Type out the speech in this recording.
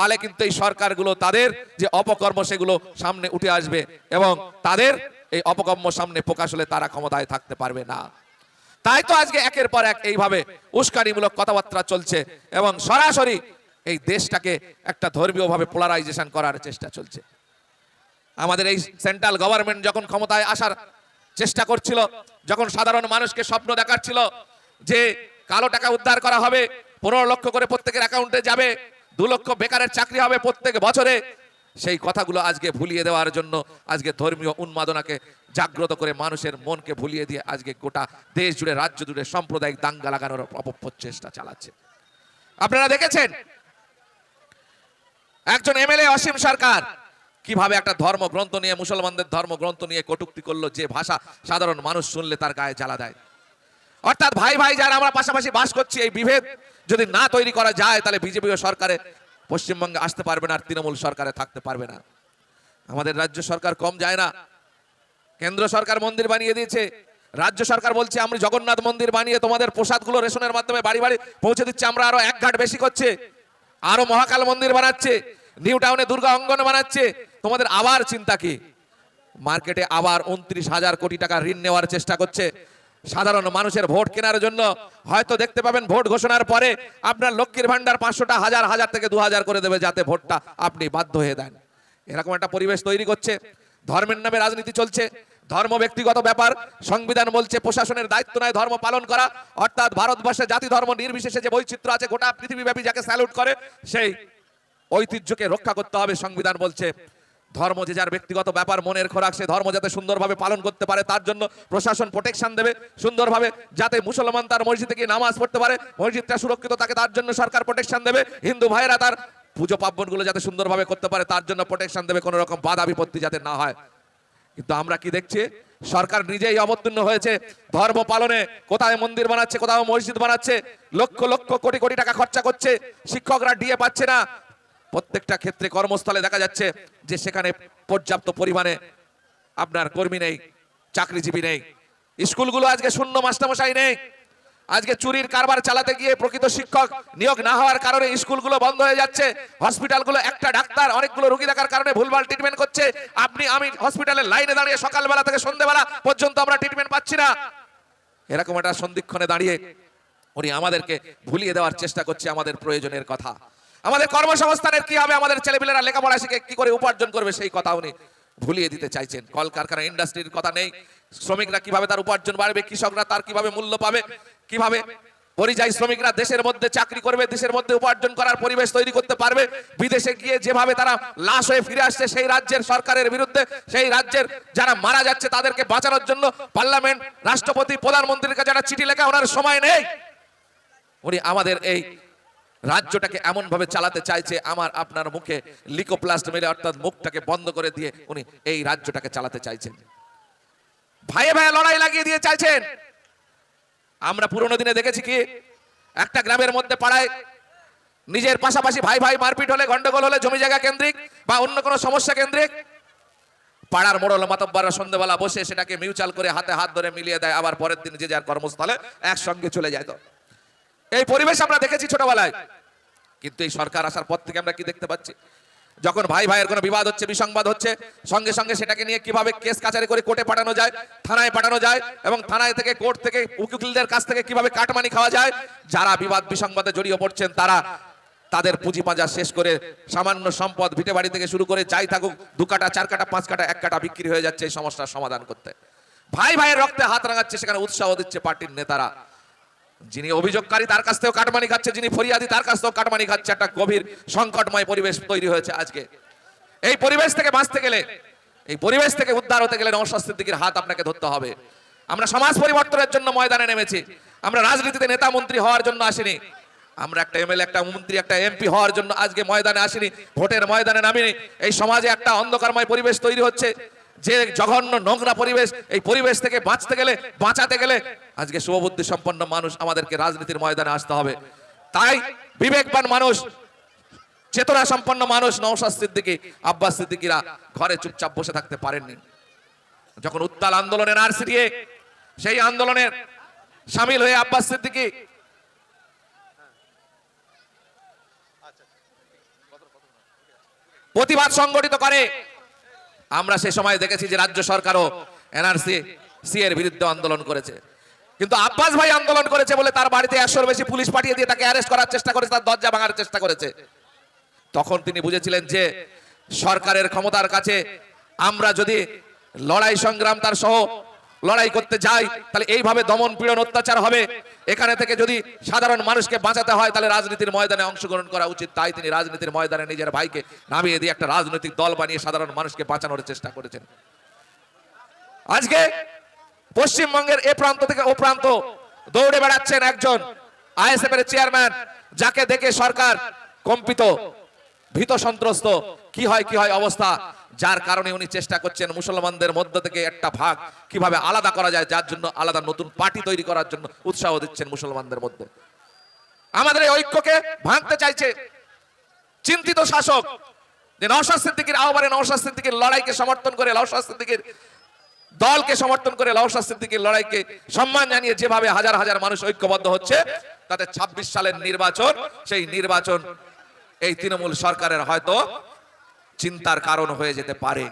তাহলে কিন্তু এই সরকারগুলো তাদের যে অপকর্ম সেগুলো সামনে উঠে আসবে এবং তাদের এই অপকর্ম সামনে প্রকাশ হলে তারা ক্ষমতায় থাকতে পারবে না। তাই তো আজকে একের পর এক এইভাবে উস্কানিমূলক কথাবার্তা চলছে এবং সরাসরি এই দেশটাকে একটা ধর্মীয়ভাবে পোলারাইজেশন করার চেষ্টা চলছে। আমাদের এই সেন্ট্রাল গভর্নমেন্ট যখন ক্ষমতায় আসার চেষ্টা করছিল, যখন সাধারণ মানুষকে স্বপ্ন দেখাচ্ছিল যে কালো টাকা উদ্ধার করা হবে, পনেরো লক্ষ করে প্রত্যেকের অ্যাকাউন্টে যাবে দু লক্ষ বেকারের চাকরি হবে প্রত্যেক বছরে। সেই কথাগুলো আজকে ভুলিয়ে দেওয়ার জন্য আজকে ধর্মীয় উন্মাদনাকে জাগ্রত করে মানুষের মনকে ভুলিয়ে দিয়ে আজকে গোটা দেশ জুড়ে, রাজ্য জুড়ে সাম্প্রদায়িক দাঙ্গা লাগানোর অপপ্রচেষ্টা চালাচ্ছে। আপনারা দেখেছেন? একজন এমএলএ অসীম সরকার কীভাবে একটা ধর্মগ্রন্থ নিয়ে, মুসলমানদের ধর্মগ্রন্থ নিয়ে কটুক্তি করল, যে ভাষা সাধারণ মানুষ শুনলে তার গায়ে জ্বালা দেয়। অর্থাৎ ভাই ভাই যারা, আমরা পাশাপাশি বাস করছি, এই বিভেদ যদি না তৈরি করা যায়, তাহলে বিজেপি সরকারে, পশ্চিমবঙ্গে আসতে পারবে না আর তৃণমূল সরকারে থাকতে পারবে না। আমাদের রাজ্য সরকার কম যায় না। কেন্দ্র সরকার মন্দির বানিয়ে দিয়েছে। রাজ্য সরকার বলছে, আমরা জগন্নাথ মন্দির বানিয়ে তোমাদের প্রসাদগুলো রেশনের মাধ্যমে বাড়ি বাড়ি পৌঁছে দিচ্ছে। আমরা আরও এক ঘাট বেশি করছে। আরও মহাকাল মন্দির বানাচ্ছে। নিউ টাউনে দুর্গা অঙ্গন বানাচ্ছে। তোমাদের আবার চিন্তা কি? মার্কেটে আবার উনত্রিশ হাজার কোটি টাকা ঋণ নেওয়ার চেষ্টা করছে। সাধারণ মানুষের ভোট কেনার জন্য হয়তো দেখতে পাবেন ভোট ঘোষণার পরে আপনার লক্ষ্মীর ভান্ডার পাঁচশোটা, হাজার হাজার থেকে দু হাজার করে দেবে যাতে ভোটটা আপনি বাধ্য হয়ে দেন। এরকম একটা পরিবেশ তৈরি করছে। ধর্মের নামে রাজনীতি চলছে। ধর্ম ব্যক্তিগত ব্যাপার। সংবিধান বলছে প্রশাসনের দায়িত্ব নয় ধর্ম পালন করা। অর্থাৎ ভারতবর্ষে জাতি ধর্ম নির্বিশেষে যে বৈচিত্র্য আছে, গোটা পৃথিবীব্যাপী যাকে স্যালুট করে, সেই ঐতিহ্যকে রক্ষা করতে হবে, সংবিধান বলছে। ধর্ম যে যার ব্যক্তিগত ব্যাপার, মনের খোরাক, সে ধর্ম যাতে সুন্দরভাবে পালন করতে পারে, তার জন্য প্রশাসন প্রোটেকশন দেবে। সুন্দরভাবে যাতে মুসলমান তার মসজিদে গিয়ে নামাজ পড়তে পারে, মসজিদটা সুরক্ষিত থাকে তার জন্য সরকার প্রোটেকশন দেবে। হিন্দু ভাইয়েরা তার পুজো পার্বণগুলো যাতে সুন্দরভাবে করতে পারে, তার জন্য প্রোটেকশন দেবে, কোনো রকম বাধা বিপত্তি যাতে না হয়। কিন্তু আমরা কি দেখছি? সরকার নিজেই অবতীর্ণ হয়েছে, ধর্ম পালনে। কোথায় মন্দির বানাচ্ছে, কোথাও মসজিদ বানাচ্ছে, লক্ষ লক্ষ কোটি কোটি টাকা খরচা করছে, শিক্ষকরা ডিএ পাচ্ছে না। প্রত্যেকটা ক্ষেত্রে কর্মস্থলে দেখা যাচ্ছে যে সেখানে পর্যাপ্ত পরিমাণে আপনার কর্মী নেই, চাকরিজীবী নেই। স্কুলগুলো আজকে শূন্য, মাস্টারমশাই নেই। আজকে চুরির কারবার চালাতে গিয়ে প্রকৃত শিক্ষক নিয়োগ না হওয়ার কারণে স্কুলগুলো বন্ধ হয়ে যাচ্ছে। হসপিটালগুলো একটা ডাক্তার, অনেকগুলো রোগী দেখার কারণে ভুলভাল ট্রিটমেন্ট করছে। আপনি, আমি হসপিটালের লাইনে দাঁড়িয়ে সকালবেলা থেকে সন্ধ্যেবেলা পর্যন্ত আমরা ট্রিটমেন্ট পাচ্ছি না। এরকম একটা সন্ধিক্ষণে দাঁড়িয়ে উনি আমাদেরকে ভুলিয়ে দেওয়ার চেষ্টা করছে আমাদের প্রয়োজনের কথা। আমাদের কর্মসংস্থানের কি হবে? আমাদের ছেলেপিলেরা লেখাপড়া শিখে কি করে উপার্জন করবে সেই কথা উনি ভুলিয়ে দিতে চাইছেন। কলকারখানা ইন্ডাস্ট্রির কথা নেই। শ্রমিকরা কীভাবে তার উপার্জন বাড়বে? কৃষকরা তার কীভাবে মূল্য পাবে? কীভাবে পরিযায়ী শ্রমিকরা দেশের মধ্যে চাকরি করবে, দেশের মধ্যে উপার্জন করার পরিবেশ তৈরি করতে পারবে? বিদেশে গিয়ে যেভাবে তারা লাশ হয়ে ফিরে আসছে, সেই রাজ্যের সরকারের বিরুদ্ধে, সেই রাজ্যের যারা মারা যাচ্ছে তাদেরকে বাঁচানোর জন্য পার্লামেন্ট, রাষ্ট্রপতি, প্রধানমন্ত্রীর কাছে একটা চিঠি লেখা, ওনার সময় নেই। উনি আমাদের এই রাজ্যটাকে এমন ভাবে চালাতে চাইছে, আমার আপনার মুখে লিকোপ্লাস্ট মেরে অর্থাৎ মুখটাকে বন্ধ করে দিয়ে উনি এই রাজ্যটাকে চালাতে চাইছেন। ভাইয়ে ভাইয়ে লড়াই লাগিয়ে দিয়ে চাইছেন। আমরা পুরোনো দিনে দেখেছি কি, একটা গ্রামের মধ্যে পাড়ায় নিজের পাশাপাশি ভাই ভাই মারপিট হলে, গন্ডগোল হলে, জমি জায়গা কেন্দ্রিক বা অন্য কোনো সমস্যা কেন্দ্রিক, পাড়ার মোড়ল মাতব্বাররা সন্ধ্যেবেলা বসে সেটাকে মিউচাল করে হাতে হাত ধরে মিলিয়ে দেয়, আবার পরের দিন যে যার কর্মস্থলে একসঙ্গে চলে যায় তো এই পরিবেশ আমরা দেখেছি ছোটবেলায়। কিন্তু এই সরকার আসার পর থেকে আমরা কি দেখতে পাচ্ছি? যখন ভাই ভাইয়ের কোনো বিবাদ হচ্ছে, বিসংবাদ হচ্ছে, সঙ্গে সঙ্গে সেটাকে নিয়ে কীভাবে কেস কাচারি করে কোর্টে পাঠানো যায়, থানায় পাঠানো যায় এবং থানায় থেকে কোর্ট থেকে উকিলদের কাছ থেকে কীভাবে কাটমানি খাওয়া যায়, যারা বিবাদ বিসংবাদে জড়িয়ে পড়ছেন, তারা তাদের পুঁজি পাঁজা শেষ করে সামান্য সম্পদ ভিটে বাড়ি থেকে শুরু করে যাই থাকুক, দু কাটা, চার কাটা, পাঁচ কাটা, এক কাটা বিক্রি হয়ে যাচ্ছে এই সমস্যার সমাধান করতে। ভাই ভাইয়ের রক্তে হাত রাঙাচ্ছে, সেখানে উৎসাহ দিচ্ছে পার্টির নেতারা। যিনি অভিযোগকারী, তার কাছ থেকেও কাটমানি খাচ্ছে। যিনি ফরিয়াদি, তার কাছ থেকেও কাটমানি খাচ্ছে। একটা গভীর সংকটময় পরিবেশ তৈরি হয়েছে আজকে। এই পরিবেশ থেকে বাঁচতে গেলে, এই পরিবেশ থেকে উদ্ধার হতে গেলে নওশাস্তির দিকের হাত আপনাকে ধরতে হবে। আমরা সমাজ পরিবর্তনের জন্য ময়দানে নেমেছি। আমরা রাজনীতিতে নেতা মন্ত্রী হওয়ার জন্য আসিনি। আমরা একটা এমএলএ, একটা মন্ত্রী, একটা এমপি হওয়ার জন্য আজকে ময়দানে আসিনি। ভোটের ময়দানে নামিনি। এই সমাজে একটা অন্ধকারময় পরিবেশ তৈরি হচ্ছে। যে জঘন্য নোংরা পরিবেশ, এই পরিবেশ থেকে বাঁচতে গেলে, বাঁচাতে গেলে আজকে শুভবুদ্ধি সম্পন্ন মানুষ আমাদেরকে রাজনীতির ময়দানে আসতে হবে। তাই বিবেকবান মানুষ, চেতনা সম্পন্ন মানুষ, নওশাদ সিদ্দিকী, আব্বাস সিদ্দিকীরা ঘরে চুপচাপ বসে থাকতে পারেননি। যখন উত্তাল আন্দোলনের আর সিটিয়ে সেই আন্দোলনের সামিল হয়ে আব্বাস সিদ্দিকী প্রতিবাদ সংগঠিত করে, আমরা সে সময় দেখেছি যে রাজ্য সরকারও এনআরসি, সি এর বিরুদ্ধে আন্দোলন করেছে। কিন্তু আব্বাস ভাই আন্দোলন করেছে বলে তার বাড়িতে একশোর বেশি পুলিশ পাঠিয়ে দিয়ে তাকে অ্যারেস্ট করার চেষ্টা করেছে, তার দরজা ভাঙার চেষ্টা করেছে। তখন তিনি বুঝেছিলেন যে সরকারের ক্ষমতার কাছে আমরা যদি লড়াই সংগ্রাম তার সহ লড়াই করতে যাই, তাহলে এইভাবে দমন পীড়ন অত্যাচার হবে। এখানে থেকে যদি সাধারণ মানুষকে বাঁচাতে হয়, তাহলে রাজনীতির ময়দানে অংশগ্রহণ করা উচিত। তাই তিনি রাজনীতির ময়দানে নিজের ভাইকে নামিয়ে দিয়ে একটা রাজনৈতিক দল বানিয়ে সাধারণ মানুষকে বাঁচানোর চেষ্টা করেছেন। আজকে পশ্চিমবঙ্গের এ প্রান্ত থেকে ও প্রান্ত দৌড়ে বেড়াচ্ছেন একজন আইএসএফ এর চেয়ারম্যান, যাকে দেখে সরকার কম্পিত, ভীত সন্ত্রস্ত। কি হয় কি হয় অবস্থা? যার কারণে উনি চেষ্টা করছেন মুসলমানদের মধ্য থেকে একটা ভাগ কীভাবে আলাদা করা যায়, যার জন্য আলাদা নতুন পার্টি তৈরি করার জন্য উৎসাহ দিচ্ছেন মুসলমানদের মধ্যে। আমাদের এই ঐক্যকে ভাঙতে চাইছে চিন্তিত শাসক যে নওশাদ সিদ্দিকীর আহ্বানে নওশাদ সিদ্দিকীর লড়াইকে সমর্থন করে, নওশাদ সিদ্দিকীর দলকে সমর্থন করে লাউ শাস্তির দিকে লড়াইকে সম্মান জানিয়ে যেভাবে হাজার হাজার মানুষ ঐক্যবদ্ধ হচ্ছে, তাতে ২৬ সালের নির্বাচন, সেই নির্বাচন এই তৃণমূল সরকারের হয়তো চিন্তার কারণ হয়ে যেতে পারে।